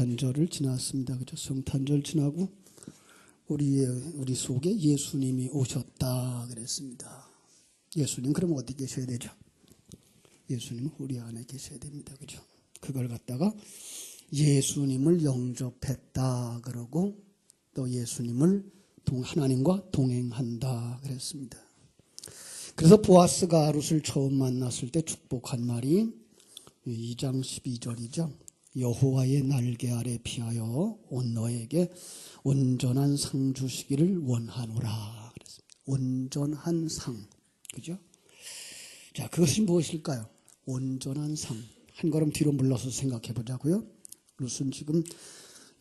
성탄절을 지났습니다. 그죠? 성탄절 지나고 우리 우리 속에 예수님이 오셨다 그랬습니다. 예수님 그럼 어디 계셔야 되죠? 예수님 우리 안에 계셔야 됩니다. 그죠? 그걸 갖다가 예수님을 영접했다 그러고 또 예수님을 동 하나님과 동행한다 그랬습니다. 그래서 보아스가 룻을 처음 만났을 때 축복한 말이 2장 12절이죠. 여호와의 날개 아래 피하여 온 너에게 온전한 상 주시기를 원하노라. 그랬습니다. 온전한 상. 그죠? 자, 그것이 무엇일까요? 온전한 상. 한 걸음 뒤로 물러서 생각해 보자고요. 룻은 지금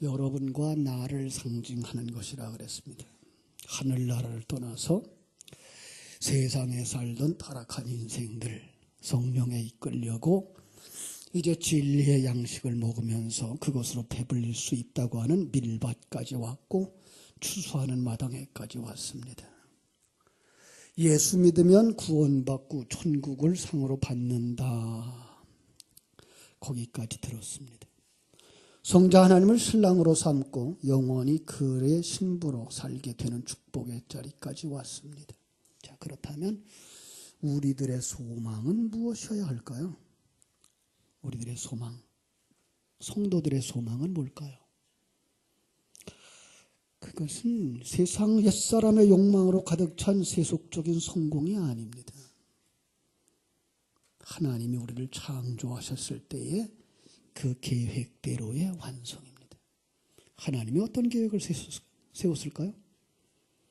여러분과 나를 상징하는 것이라 그랬습니다. 하늘나라를 떠나서 세상에 살던 타락한 인생들 성령에 이끌려고 이제 진리의 양식을 먹으면서 그것으로 배불릴 수 있다고 하는 밀밭까지 왔고 추수하는 마당에까지 왔습니다. 예수 믿으면 구원받고 천국을 상으로 받는다. 거기까지 들었습니다. 성자 하나님을 신랑으로 삼고 영원히 그의 신부로 살게 되는 축복의 자리까지 왔습니다. 자, 그렇다면 우리들의 소망은 무엇이어야 할까요? 우리들의 소망, 성도들의 소망은 뭘까요? 그것은 세상 옛사람의 욕망으로 가득 찬 세속적인 성공이 아닙니다. 하나님이 우리를 창조하셨을 때의 그 계획대로의 완성입니다. 하나님이 어떤 계획을 세웠을까요?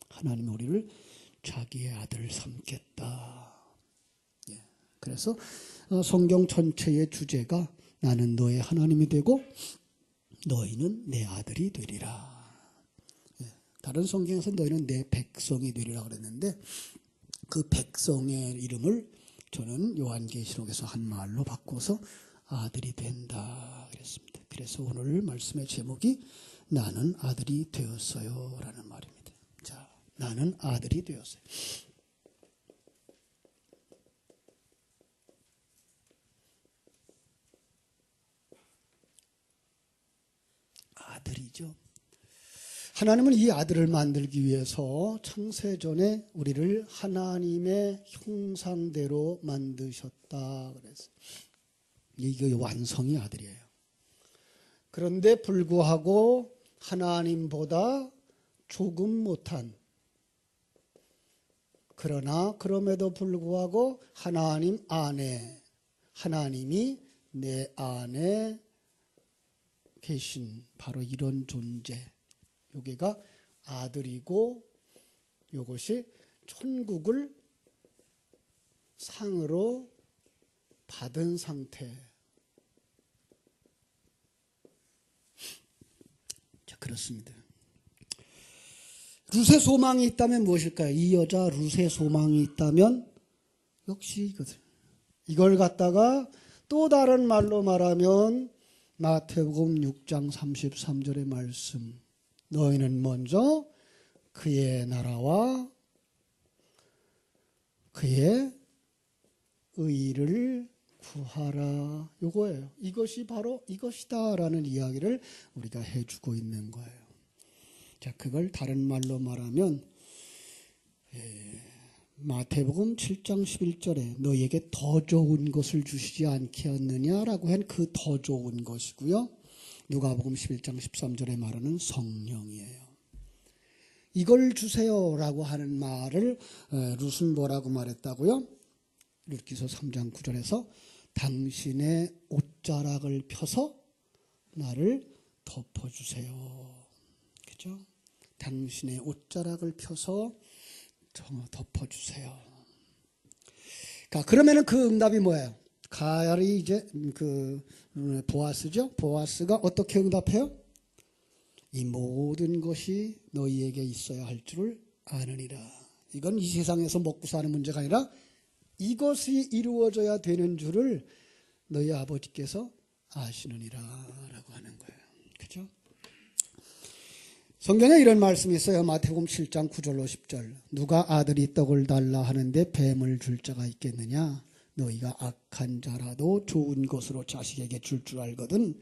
하나님이 우리를 자기의 아들을 삼겠다. 예. 그래서 어, 성경 전체의 주제가 나는 너의 하나님이 되고 너희는 내 아들이 되리라. 예. 다른 성경에서 너희는 내 백성이 되리라 그랬는데 그 백성의 이름을 저는 요한계시록에서 한 말로 바꿔서 아들이 된다 그랬습니다. 그래서 오늘 말씀의 제목이 나는 아들이 되었어요라는 말입니다. 자, 나는 아들이 되었어요. 아들이죠. 하나님은 이 아들을 만들기 위해서 창세전에 우리를 하나님의 형상대로 만드셨다 그랬어요. 이게 완성이 아들이에요. 그런데 불구하고 하나님보다 조금 못한 그러나 그럼에도 불구하고 하나님 안에 하나님이 내 안에 계신 바로 이런 존재 여기가 아들이고 이것이 천국을 상으로 받은 상태. 자, 그렇습니다. 룻의 소망이 있다면 무엇일까요? 이 여자 룻의 소망이 있다면 역시 이것을. 이걸 갖다가 또 다른 말로 말하면 마태복음 6장 33절의 말씀. 너희는 먼저 그의 나라와 그의 의를 구하라. 요거예요. 이것이 바로 이것이다라는 이야기를 우리가 해주고 있는 거예요. 자, 그걸 다른 말로 말하면 에, 마태복음 7장 11절에 너에게 더 좋은 것을 주시지 않겠느냐라고 한 그 더 좋은 것이고요. 누가복음 11장 13절에 말하는 성령이에요. 이걸 주세요라고 하는 말을 뭐라고 말했다고요? 룻기서 3장 9절에서 당신의 옷자락을 펴서 나를 덮어주세요. 그죠? 당신의 옷자락을 펴서 덮어주세요. 그러면은 그 응답이 뭐예요? 가을이 이제 그 보아스죠. 보아스가 어떻게 응답해요? 이 모든 것이 너희에게 있어야 할 줄을 아느니라. 이건 이 세상에서 먹고 사는 문제가 아니라 이것이 이루어져야 되는 줄을 너희 아버지께서 아시느니라 라고 하는 거예요. 성경에 이런 말씀이 있어요. 마태복음 7장 9절로 10절. 누가 아들이 떡을 달라 하는데 뱀을 줄 자가 있겠느냐? 너희가 악한 자라도 좋은 것으로 자식에게 줄줄 알거든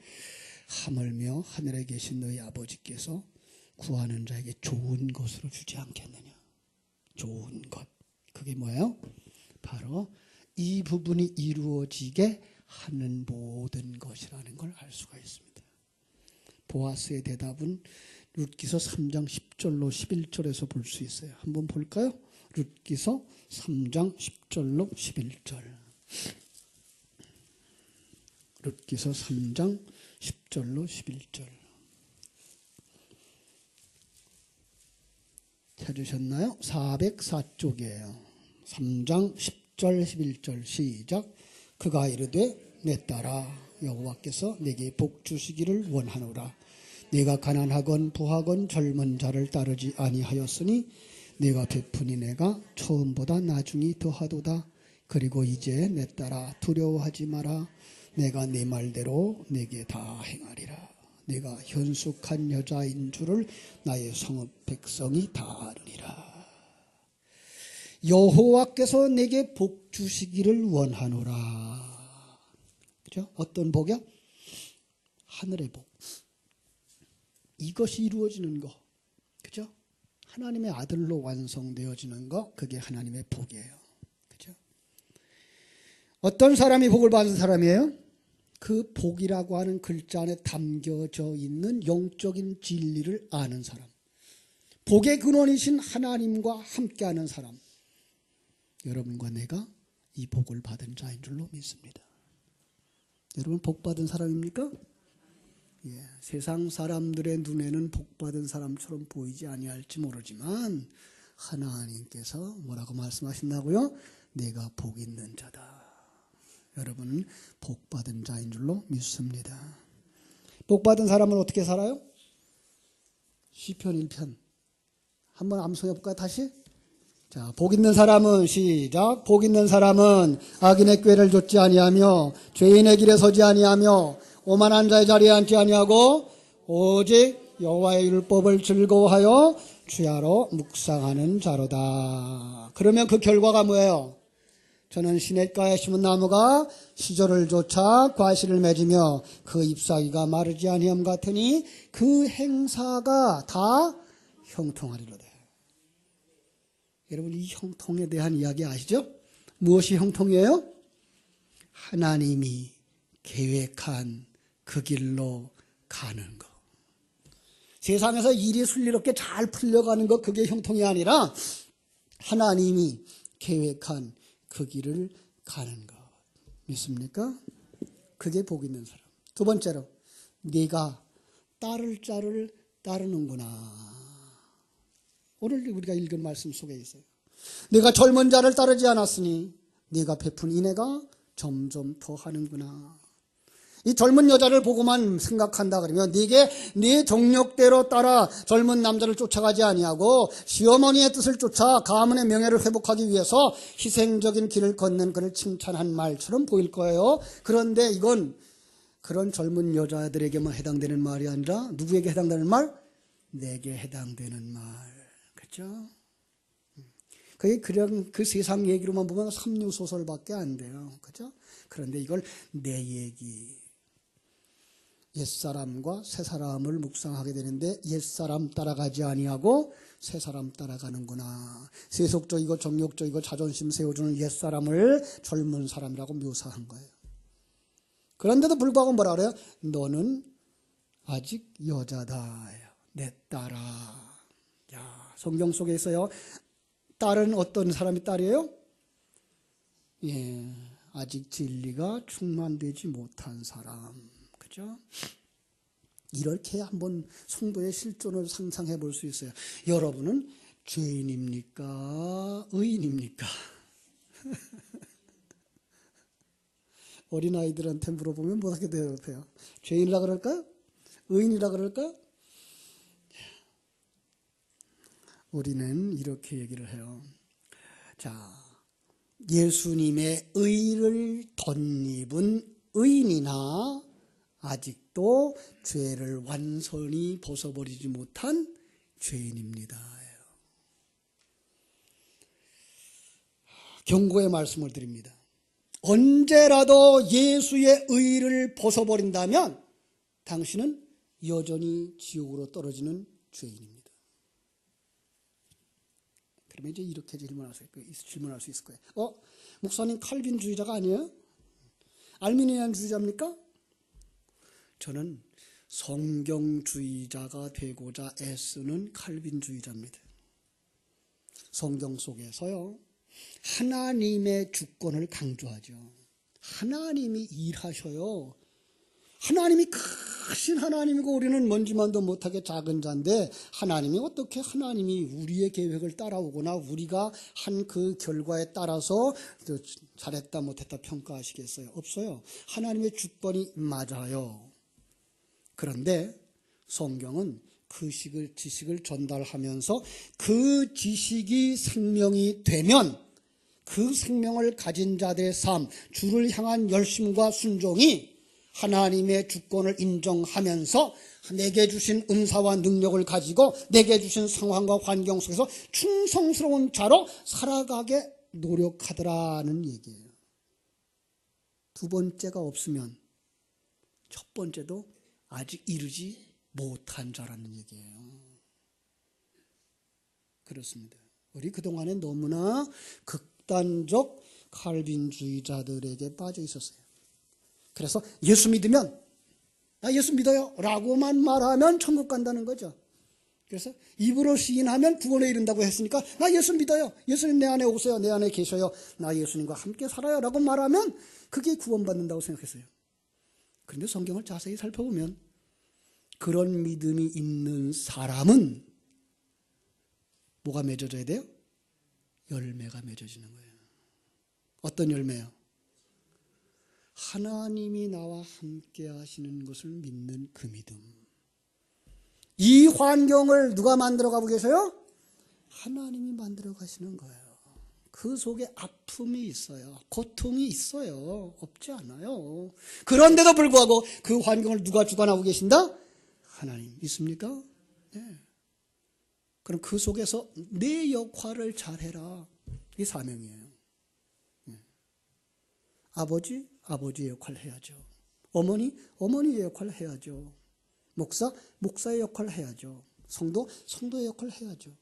하물며 하늘에 계신 너희 아버지께서 구하는 자에게 좋은 것으로 주지 않겠느냐. 좋은 것. 그게 뭐예요? 바로 이 부분이 이루어지게 하는 모든 것이라는 걸 알 수가 있습니다. 보아스의 대답은 룻기서 3장 10절로 11절에서 볼 수 있어요. 한번 볼까요? 룻기서 3장 10절로 11절. 룻기서 3장 10절로 11절. 찾으셨나요? 404쪽이에요. 3장 10절 11절 시작. 그가 이르되 내 딸아 여호와께서 내게 복 주시기를 원하노라. 내가 가난하건 부하건 젊은 자를 따르지 아니하였으니 내가 베푸니 내가 처음보다 나중이 더하도다. 그리고 이제 내 딸아 두려워하지 마라. 내가 네 말대로 내게 다 행하리라. 내가 현숙한 여자인 줄을 나의 성읍 백성이 다 아느니라. 여호와께서 내게 복 주시기를 원하노라. 그죠? 어떤 복이요? 하늘의 복. 이것이 이루어지는 거. 그죠? 하나님의 아들로 완성되어지는 거, 그게 하나님의 복이에요. 그죠? 어떤 사람이 복을 받은 사람이에요? 그 복이라고 하는 글자 안에 담겨져 있는 영적인 진리를 아는 사람. 복의 근원이신 하나님과 함께하는 사람. 여러분과 내가 이 복을 받은 자인 줄로 믿습니다. 여러분 복 받은 사람입니까? 예, 세상 사람들의 눈에는 복 받은 사람처럼 보이지 아니할지 모르지만 하나님께서 뭐라고 말씀하신다고요? 내가 복 있는 자다. 여러분은 복 받은 자인 줄로 믿습니다. 복 받은 사람은 어떻게 살아요? 시편 1편. 한번 암송해 볼까요? 다시? 자, 복 있는 사람은 시작. 복 있는 사람은 악인의 꾀를 좇지 아니하며 죄인의 길에 서지 아니하며 오만한 자의 자리에 앉지 아니하고 오직 여호와의 율법을 즐거워하여 주야로 묵상하는 자로다. 그러면 그 결과가 뭐예요? 저는 시냇가에 심은 나무가 시절을 쫓아 과실을 맺으며 그 잎사귀가 마르지 아니함 같으니 그 행사가 다 형통하리로다. 여러분 이 형통에 대한 이야기 아시죠? 무엇이 형통이에요? 하나님이 계획한 그 길로 가는 것. 세상에서 일이 순리롭게 잘 풀려가는 것 그게 형통이 아니라 하나님이 계획한 그 길을 가는 것. 믿습니까? 그게 복 있는 사람. 두 번째로 네가 따를 자를 따르는구나. 오늘 우리가 읽은 말씀 속에 있어요. 네가 젊은 자를 따르지 않았으니 네가 베푼 인애가 점점 더 하는구나. 이 젊은 여자를 보고만 생각한다 그러면 네게 네 정력대로 따라 젊은 남자를 쫓아가지 아니하고 시어머니의 뜻을 쫓아 가문의 명예를 회복하기 위해서 희생적인 길을 걷는 그를 칭찬한 말처럼 보일 거예요. 그런데 이건 그런 젊은 여자들에게만 해당되는 말이 아니라 누구에게 해당되는 말? 내게 해당되는 말. 그렇죠? 그게 그냥 그 세상 얘기로만 보면 삼류 소설밖에 안 돼요. 그죠? 그런데 이걸 내 얘기 옛사람과 새사람을 묵상하게 되는데 옛사람 따라가지 아니하고 새사람 따라가는구나. 세속적이고 정욕적이고 자존심 세워주는 옛사람을 젊은 사람이라고 묘사한 거예요. 그런데도 불구하고 뭐라 그래요? 너는 아직 여자다. 내 딸아. 야, 성경 속에 있어요. 딸은 어떤 사람이 딸이에요? 예, 아직 진리가 충만되지 못한 사람. 그죠? 이렇게 한번 성도의 실존을 상상해 볼 수 있어요. 여러분은 죄인입니까? 의인입니까? 어린아이들한테 물어보면 뭐하게 대답해요? 죄인이라 그럴까요? 의인이라 그럴까요? 우리는 이렇게 얘기를 해요. 자, 예수님의 의를 덧입은 의인이나 아직도 죄를 완전히 벗어버리지 못한 죄인입니다. 경고의 말씀을 드립니다. 언제라도 예수의 의를 벗어버린다면 당신은 여전히 지옥으로 떨어지는 죄인입니다. 그러면 이제 이렇게 질문할 수, 있- 질문할 수 있을 거예요. 어? 목사님 칼빈주의자가 아니에요? 알미니안 주의자입니까? 저는 성경주의자가 되고자 애쓰는 칼빈주의자입니다. 성경 속에서요, 하나님의 주권을 강조하죠. 하나님이 일하셔요. 하나님이 크신 하나님이고 우리는 먼지만도 못하게 작은 자인데 하나님이 어떻게 하나님이 우리의 계획을 따라오거나 우리가 한 그 결과에 따라서 잘했다 못했다 평가하시겠어요? 없어요. 하나님의 주권이 맞아요. 그런데 성경은 그 식을, 지식을 전달하면서 그 지식이 생명이 되면 그 생명을 가진 자들의 삶, 주를 향한 열심과 순종이 하나님의 주권을 인정하면서 내게 주신 은사와 능력을 가지고 내게 주신 상황과 환경 속에서 충성스러운 자로 살아가게 노력하더라는 얘기예요. 두 번째가 없으면 첫 번째도 아직 이르지 못한 자라는 얘기예요. 그렇습니다. 우리 그동안에 너무나 극단적 칼빈주의자들에게 빠져 있었어요. 그래서 예수 믿으면 나 예수 믿어요 라고만 말하면 천국 간다는 거죠. 그래서 입으로 시인하면 구원에 이른다고 했으니까 나 예수 믿어요. 예수님 내 안에 오세요. 내 안에 계셔요. 나 예수님과 함께 살아요 라고 말하면 그게 구원받는다고 생각했어요. 그런데 성경을 자세히 살펴보면 그런 믿음이 있는 사람은 뭐가 맺어져야 돼요? 열매가 맺어지는 거예요. 어떤 열매요? 하나님이 나와 함께 하시는 것을 믿는 그 믿음. 이 환경을 누가 만들어 가고 계세요? 하나님이 만들어 가시는 거예요. 그 속에 아픔이 있어요. 고통이 있어요. 없지 않아요. 그런데도 불구하고 그 환경을 누가 주관하고 계신다? 하나님. 있습니까? 네. 그럼 그 속에서 내 역할을 잘해라. 이 사명이에요. 네. 아버지, 아버지의 역할을 해야죠. 어머니, 어머니의 역할을 해야죠. 목사, 목사의 역할을 해야죠. 성도, 성도의 역할을 해야죠.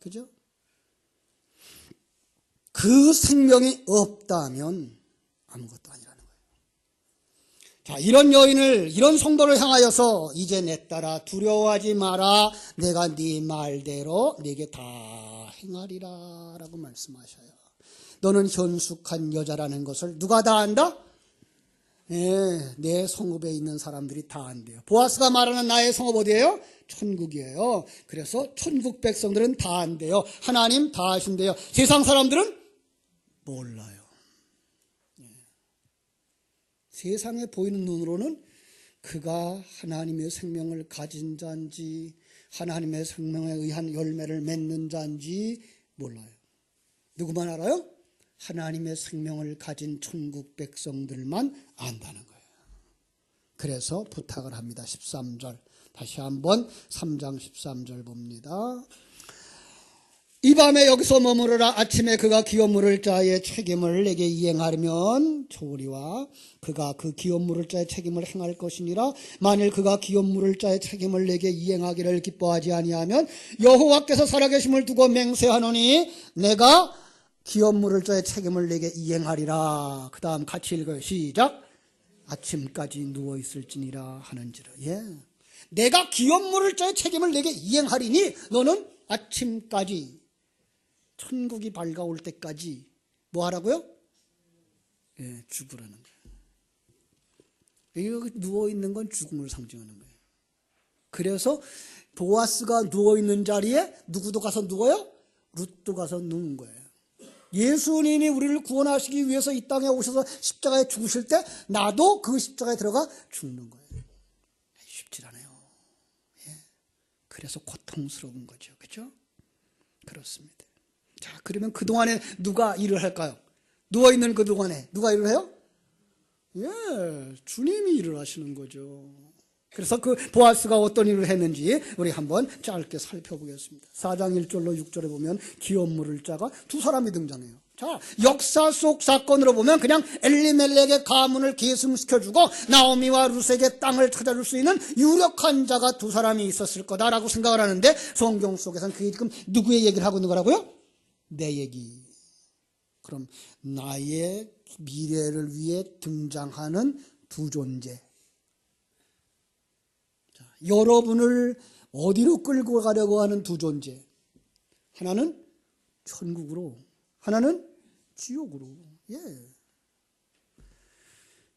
그죠? 그 생명이 없다면 아무것도 거예요. 자, 이런 여인을, 이런 성도를 향하여서 이제 내 따라 두려워하지 마라. 내가 네 말대로 내게 다 행하리라. 라고 말씀하셔요. 너는 현숙한 여자라는 것을 누가 다 안다? 예, 내 성읍에 있는 사람들이 다 안돼요. 보아스가 말하는 나의 성읍 어디예요? 천국이에요. 그래서 천국 백성들은 다 안돼요. 하나님 다 아신대요. 세상 사람들은 몰라요. 예. 세상에 보이는 눈으로는 그가 하나님의 생명을 가진 자인지 하나님의 생명에 의한 열매를 맺는 자인지 몰라요. 누구만 알아요? 하나님의 생명을 가진 천국 백성들만 안다는 거예요. 그래서 부탁을 합니다. 13절. 다시 한번 3장 13절 봅니다. 이 밤에 여기서 머무르라. 아침에 그가 기업 물을 자의 책임을 내게 이행하려면 초리와 그가 그 기업 물을 자의 책임을 행할 것이니라. 만일 그가 기업 물을 자의 책임을 내게 이행하기를 기뻐하지 아니하면 여호와께서 살아계심을 두고 맹세하노니 내가 기업 물을 자의 책임을 내게 이행하리라. 그 다음 같이 읽어요. 시작. 아침까지 누워 있을지니라 하는지라. 예. 내가 기업 물을 자의 책임을 내게 이행하리니 너는 아침까지 천국이 밝아올 때까지 뭐 하라고요? 예, 죽으라는 거예요. 여기 누워 있는 건 죽음을 상징하는 거예요. 그래서 보아스가 누워 있는 자리에 누구도 가서 누워요? 룻도 가서 누운 거예요. 예수님이 우리를 구원하시기 위해서 이 땅에 오셔서 십자가에 죽으실 때 나도 그 십자가에 들어가 죽는 거예요. 쉽지 않아요. 예. 그래서 고통스러운 거죠. 그죠? 그렇습니다. 자, 그러면 그동안에 누가 일을 할까요? 누워있는 그동안에 누가 일을 해요? 예, 주님이 일을 하시는 거죠. 그래서 그 보아스가 어떤 일을 했는지 우리 한번 짧게 살펴보겠습니다. 4장 1절로 6절에 보면 기업 물을 자가 두 사람이 등장해요. 자, 역사 속 사건으로 보면 그냥 엘리멜렉의 가문을 계승시켜주고 나오미와 루세에게 땅을 찾아줄 수 있는 유력한 자가 두 사람이 있었을 거다라고 생각을 하는데 성경 속에서는 그게 지금 누구의 얘기를 하고 있는 거라고요? 내 얘기. 그럼 나의 미래를 위해 등장하는 두 존재. 자, 여러분을 어디로 끌고 가려고 하는 두 존재. 하나는 천국으로, 하나는 지옥으로. 예.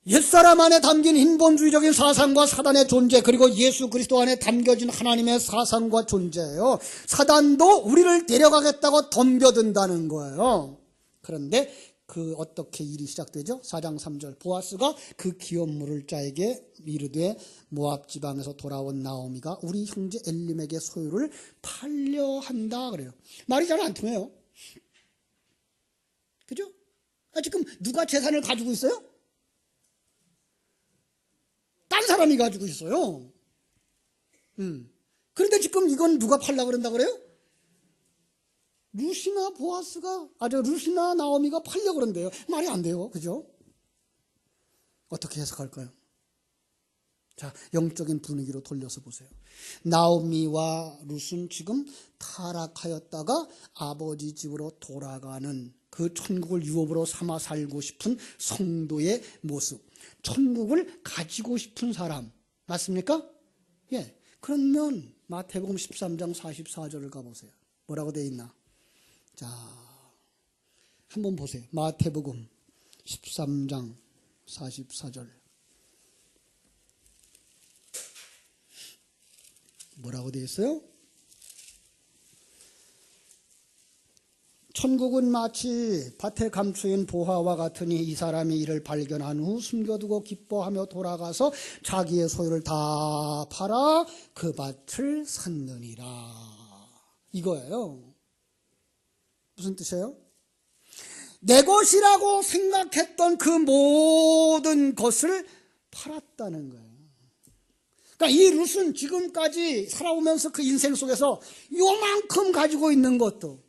옛사람 안에 담긴 인본주의적인 사상과 사단의 존재, 그리고 예수 그리스도 안에 담겨진 하나님의 사상과 존재예요. 사단도 우리를 데려가겠다고 덤벼든다는 거예요. 그런데 그 어떻게 일이 시작되죠? 4장 3절 보아스가 그 기업 물을 자에게 이르되 모압 지방에서 돌아온 나오미가 우리 형제 엘림에게 소유를 팔려 한다 그래요. 말이 잘 안 통해요. 그죠? 아, 지금 누가 재산을 가지고 있어요? 사람이 가지고 있어요. 음. 그런데 지금 이건 누가 팔라 그런다 그래요? 루시나 보아스가 아저 루시나 나오미가 팔려 그런데요. 말이 안 돼요. 그죠? 어떻게 해석할까요? 자, 영적인 분위기로 돌려서 보세요. 나오미와 룻은 지금 타락하였다가 아버지 집으로 돌아가는 그 천국을 유업으로 삼아 살고 싶은 성도의 모습. 천국을 가지고 싶은 사람. 맞습니까? 예. 그러면 마태복음 13장 44절을 가보세요. 뭐라고 되어 있나? 자, 한번 보세요. 마태복음 13장 44절. 뭐라고 되어 있어요? 천국은 마치 밭에 감추인 보화와 같으니 이 사람이 이를 발견한 후 숨겨두고 기뻐하며 돌아가서 자기의 소유를 다 팔아 그 밭을 샀느니라. 이거예요. 무슨 뜻이에요? 내 것이라고 생각했던 그 모든 것을 팔았다는 거예요. 그러니까 이 룻은 지금까지 살아오면서 그 인생 속에서 요만큼 가지고 있는 것도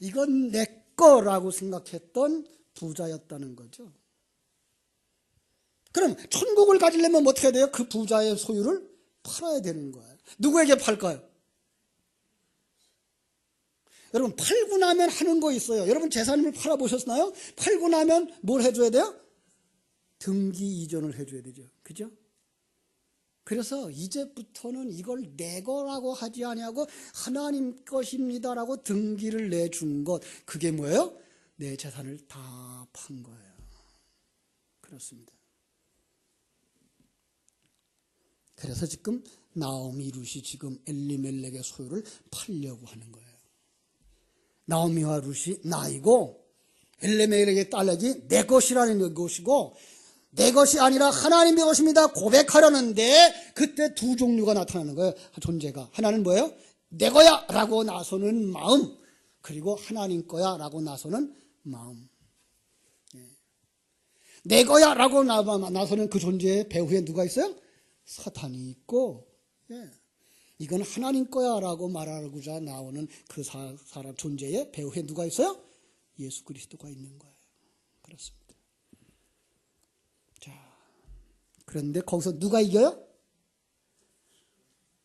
이건 내 거라고 생각했던 부자였다는 거죠. 그럼 천국을 가지려면 어떻게 해야 돼요? 그 부자의 소유를 팔아야 되는 거예요. 누구에게 팔까요? 여러분 팔고 나면 하는 거 있어요. 여러분 재산을 팔아보셨나요? 팔고 나면 뭘 해줘야 돼요? 등기 이전을 해줘야 되죠. 그죠? 그래서 이제부터는 이걸 내 거라고 하지 아니하고 하나님 것입니다라고 등기를 내준 것 그게 뭐예요? 내 재산을 다 판 거예요. 그렇습니다. 그래서 지금 나오미 룻이 지금 엘리멜렉의 소유를 팔려고 하는 거예요. 나오미와 룻이 나이고 엘리멜렉의 딸락이 내 것이라는 것이고 내 것이 아니라 하나님의 것입니다. 고백하려는데 그때 두 종류가 나타나는 거예요. 존재가. 하나는 뭐예요? 내 거야! 라고 나서는 마음. 그리고 하나님 거야! 라고 나서는 마음. 예. 내 거야! 라고 나서는 그 존재의 배후에 누가 있어요? 사탄이 있고, 예. 이건 하나님 거야! 라고 말하고자 나오는 그 사, 사람 존재의 배후에 누가 있어요? 예수 그리스도가 있는 거예요. 그렇습니다. 그런데 거기서 누가 이겨요?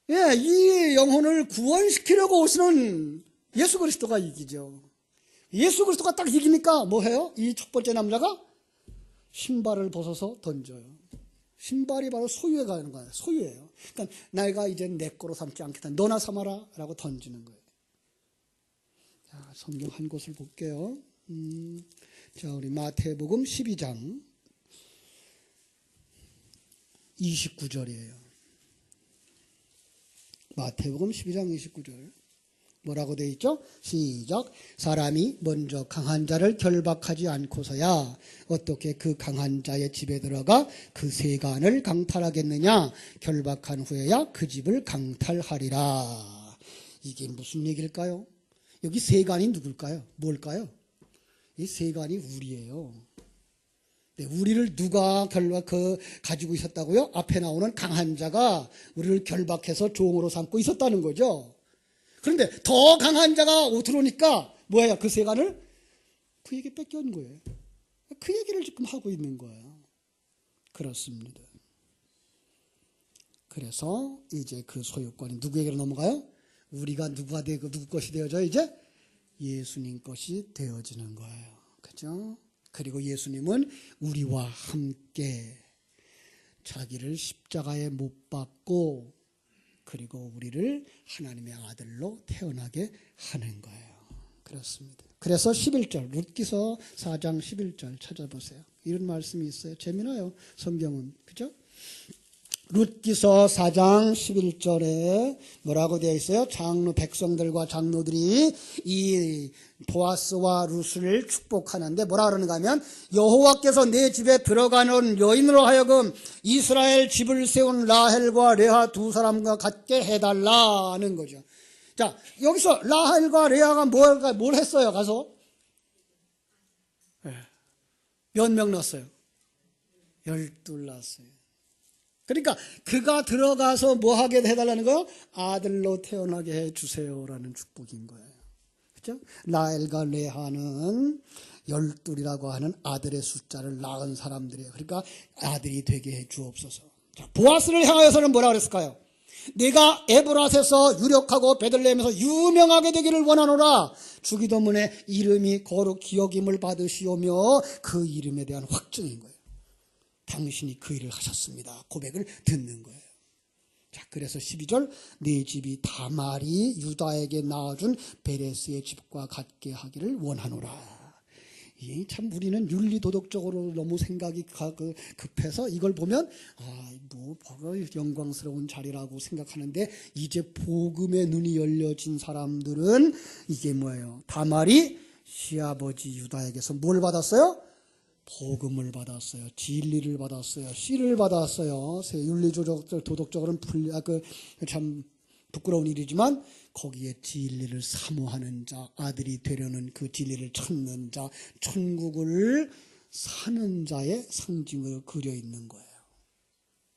예, 이 영혼을 구원시키려고 오시는 예수 그리스도가 이기죠. 예수 그리스도가 딱 이기니까 뭐 해요? 이 첫 번째 남자가 신발을 벗어서 던져요. 신발이 바로 소유에 가는 거예요. 소유예요. 그러니까 내가 이제 내 거로 삼지 않겠다. 너나 삼아라. 라고 던지는 거예요. 자, 성경 한 곳을 볼게요. 음, 자, 우리 마태복음 12장 29절이에요. 마태복음 12장 29절. 뭐라고 되어 있죠? 시작. 사람이 먼저 강한 자를 결박하지 않고서야 어떻게 그 강한 자의 집에 들어가 그 세간을 강탈하겠느냐? 결박한 후에야 그 집을 강탈하리라. 이게 무슨 얘기일까요? 여기 세간이 누굴까요? 뭘까요? 이 세간이 우리예요. 네, 우리를 누가 결박 그 가지고 있었다고요? 앞에 나오는 강한 자가 우리를 결박해서 종으로 삼고 있었다는 거죠. 그런데 더 강한 자가 들어오니까 뭐예요? 그 세간을 그에게 뺏겨온 거예요. 그 얘기를 지금 하고 있는 거예요. 그렇습니다. 그래서 이제 그 소유권이 누구에게로 넘어가요? 우리가 누가 되고 누구 것이 되어져 이제 예수님 것이 되어지는 거예요. 그죠? 그리고 예수님은 우리와 함께 자기를 십자가에 못 박고 그리고 우리를 하나님의 아들로 태어나게 하는 거예요. 그렇습니다. 그래서 11절 룻기서 4장 11절 찾아보세요. 이런 말씀이 있어요. 재미나요. 성경은. 그죠? 룻기서 4장 11절에 뭐라고 되어 있어요? 장로 백성들과 장로들이 이 보아스와 룻을 축복하는데 뭐라 그러는가 하면 여호와께서 내 집에 들어가는 여인으로 하여금 이스라엘 집을 세운 라헬과 레아 두 사람과 같게 해달라는 거죠. 자 여기서 라헬과 레아가 뭘, 뭘 했어요? 가서 예. 몇명 낳았어요? 열둘 낳았어요. 그러니까 그가 들어가서 뭐 하게 해달라는 거요? 아들로 태어나게 해 주세요라는 축복인 거예요. 그죠? 라엘과 레하는 열둘이라고 하는 아들의 숫자를 낳은 사람들이에요. 그러니까 아들이 되게 해 주옵소서. 자, 보아스를 향하여서는 뭐라 그랬을까요? 내가 에브라스에서 유력하고 베들레헴에서 유명하게 되기를 원하노라. 주기도문에 이름이 거룩 기억임을 받으시오며 그 이름에 대한 확증인 거예요. 당신이 그 일을 하셨습니다. 고백을 듣는 거예요. 자, 그래서 12절, 네 집이 다말이 유다에게 낳아준 베레스의 집과 같게 하기를 원하노라. 이참 우리는 윤리 도덕적으로 너무 생각이 가- 그 급해서 이걸 보면 아뭐 영광스러운 자리라고 생각하는데 이제 복음의 눈이 열려진 사람들은 이게 뭐예요? 다말이 시아버지 유다에게서 뭘 받았어요? 복음을 받았어요. 진리를 받았어요. 씨를 받았어요. 윤리조적 도덕적으로는 불, 아, 그, 참 부끄러운 일이지만 거기에 진리를 사모하는 자, 아들이 되려는 그 진리를 찾는 자, 천국을 사는 자의 상징으로 그려 있는 거예요.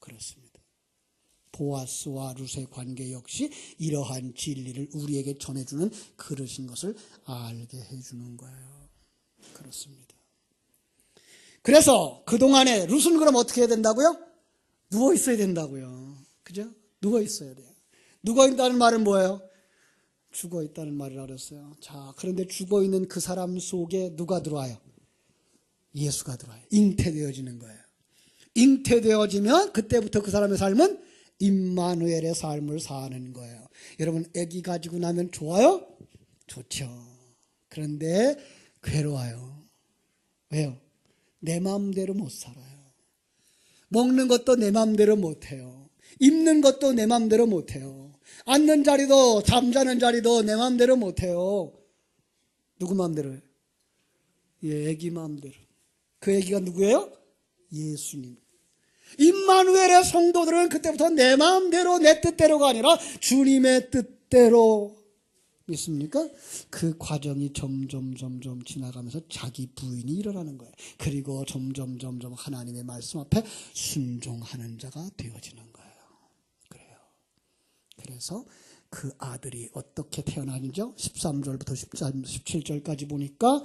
그렇습니다. 보아스와 룻의 관계 역시 이러한 진리를 우리에게 전해주는 그릇인 것을 알게 해주는 거예요. 그렇습니다. 그래서 그동안에 룻은 그럼 어떻게 해야 된다고요? 누워 있어야 된다고요. 그죠? 누워 있어야 돼요. 누워 있다는 말은 뭐예요? 죽어 있다는 말이라 그랬어요. 자, 그런데 죽어 있는 그 사람 속에 누가 들어와요? 예수가 들어와요. 잉태되어지는 거예요. 잉태되어지면 그때부터 그 사람의 삶은 임마누엘의 삶을 사는 거예요. 여러분, 아기 가지고 나면 좋아요? 좋죠. 그런데 괴로워요. 왜요? 내 마음대로 못 살아요. 먹는 것도 내 마음대로 못 해요. 입는 것도 내 마음대로 못 해요. 앉는 자리도 잠자는 자리도 내 마음대로 못 해요. 누구 마음대로요? 예, 애기 마음대로. 그 애기가 누구예요? 예수님. 임마누엘의 성도들은 그때부터 내 마음대로 내 뜻대로가 아니라 주님의 뜻대로 믿습니까? 그 과정이 점점 점점 지나가면서 자기 부인이 일어나는 거예요. 그리고 점점 점점 하나님의 말씀 앞에 순종하는 자가 되어지는 거예요. 그래요. 그래서 그 아들이 어떻게 태어나는지요? 13절부터 17절까지 보니까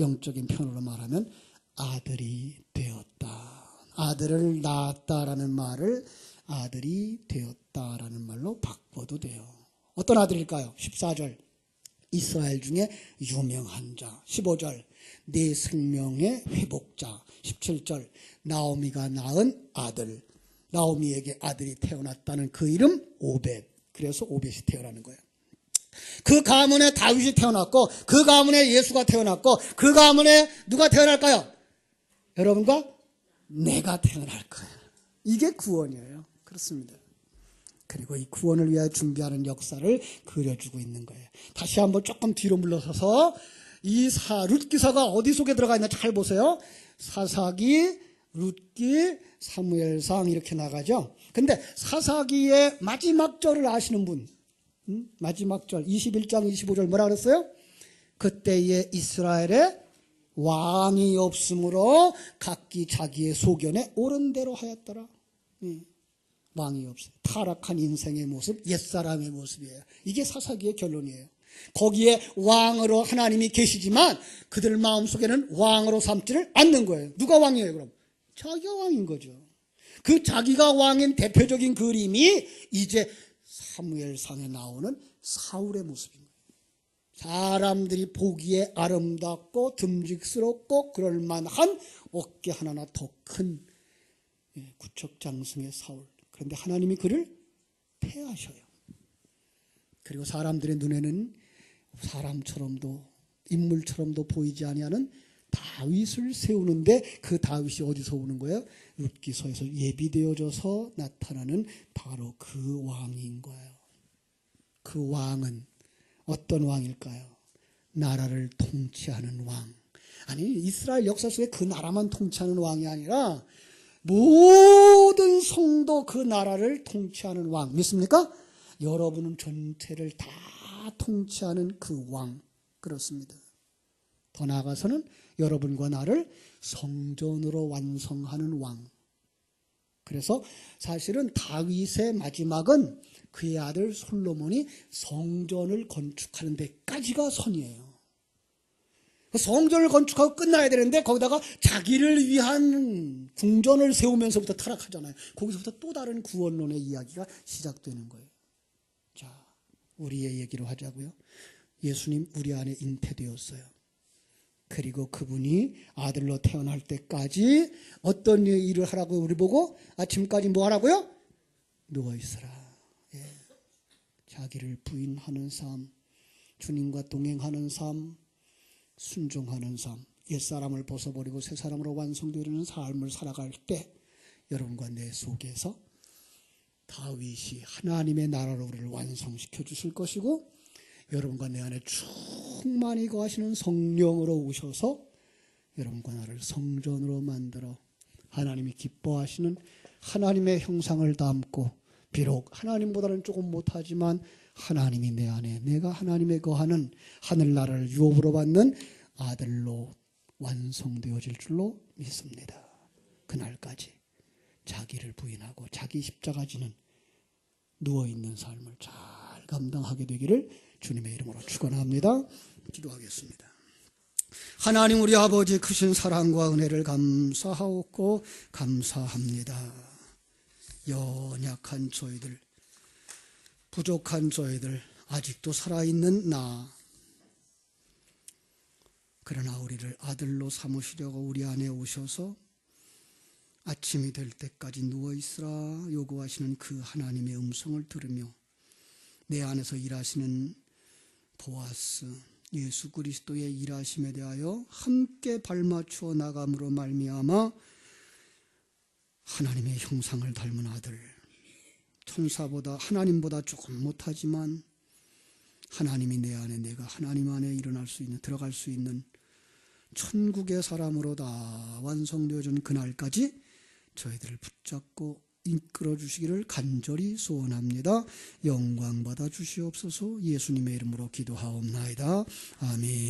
영적인 편으로 말하면 아들이 되었다. 아들을 낳았다라는 말을 아들이 되었다라는 말로 바꿔도 돼요. 어떤 아들일까요? 14절. 이스라엘 중에 유명한 자. 15절. 내 생명의 회복자. 17절. 나오미가 낳은 아들. 나오미에게 아들이 태어났다는 그 이름 오벳. 그래서 오벳이 태어나는 거예요. 그 가문에 다윗이 태어났고 그 가문에 예수가 태어났고 그 가문에 누가 태어날까요? 여러분과 내가 태어날 거예요. 이게 구원이에요. 그렇습니다. 그리고 이 구원을 위하여 준비하는 역사를 그려주고 있는 거예요. 다시 한번 조금 뒤로 물러서서 이 사, 룻 기사가 어디 속에 들어가 있나 잘 보세요. 사사기, 룻기, 사무엘상 이렇게 나가죠. 근데 사사기의 마지막 절을 아시는 분, 음? 마지막 절 21장 25절 뭐라 그랬어요? 그때에 이스라엘에 왕이 없으므로 각기 자기의 소견에 옳은 대로 하였더라. 예. 왕이 없어요. 타락한 인생의 모습, 옛사람의 모습이에요. 이게 사사기의 결론이에요. 거기에 왕으로 하나님이 계시지만 그들 마음속에는 왕으로 삼지를 않는 거예요. 누가 왕이에요, 그럼? 자기가 왕인 거죠. 그 자기가 왕인 대표적인 그림이 이제 사무엘상에 나오는 사울의 거예요. 사람들이 보기에 아름답고 듬직스럽고 그럴 만한 어깨 하나나 더큰 예, 구척장승의 사울. 그런데 하나님이 그를 패하셔요. 그리고 사람들의 눈에는 사람처럼도 인물처럼도 보이지 아니하는 다윗을 세우는데 그 다윗이 어디서 오는 거예요? 룻기서에서 예비되어져서 나타나는 바로 그 왕인 거예요. 그 왕은 어떤 왕일까요? 나라를 통치하는 왕. 아니 이스라엘 역사 속에 그 나라만 통치하는 왕이 아니라 모든 성도 그 나라를 통치하는 왕 믿습니까? 여러분은 전체를 다 통치하는 그 왕 그렇습니다. 더 나아가서는 여러분과 나를 성전으로 완성하는 왕. 그래서 사실은 다윗의 마지막은 그의 아들 솔로몬이 성전을 건축하는 데까지가 선이에요. 그 성전을 건축하고 끝나야 되는데 거기다가 자기를 위한 궁전을 세우면서부터 타락하잖아요. 거기서부터 또 다른 구원론의 이야기가 시작되는 거예요. 자, 우리의 얘기로 하자고요. 예수님 우리 안에 잉태되었어요. 그리고 그분이 아들로 태어날 때까지 어떤 일을 하라고 우리 보고 아침까지 뭐 하라고요? 누워 있어라. 예. 자기를 부인하는 삶, 주님과 동행하는 삶, 순종하는 삶, 옛사람을 벗어버리고 새 사람으로 완성되려는 삶을 살아갈 때 여러분과 내 속에서 다윗이 하나님의 나라로 우리를 완성시켜 주실 것이고 여러분과 내 안에 충만히 거하시는 성령으로 오셔서 여러분과 나를 성전으로 만들어 하나님이 기뻐하시는 하나님의 형상을 담고 비록 하나님보다는 조금 못하지만 하나님이 내 안에 내가 하나님의 거하는 하늘나라를 유업으로 받는 아들로 완성되어질 줄로 믿습니다. 그날까지 자기를 부인하고 자기 십자가 지는 누워있는 삶을 잘 감당하게 되기를 주님의 이름으로 축원합니다. 기도하겠습니다. 하나님 우리 아버지 크신 사랑과 은혜를 감사하옵고 감사합니다. 연약한 저희들 부족한 저희들 아직도 살아있는 나. 그러나 우리를 아들로 삼으시려고 우리 안에 오셔서 아침이 될 때까지 누워 있으라 요구하시는 그 하나님의 음성을 들으며 내 안에서 일하시는 보아스 예수 그리스도의 일하심에 대하여 함께 발맞추어 나감으로 말미암아 하나님의 형상을 닮은 아들 천사보다 하나님보다 조금 못하지만 하나님이 내 안에 내가 하나님 안에 일어날 수 있는 들어갈 수 있는 천국의 사람으로 다 완성되어진 그날까지 저희들을 붙잡고 이끌어 주시기를 간절히 소원합니다. 영광 받아 주시옵소서 예수님의 이름으로 기도하옵나이다. 아멘.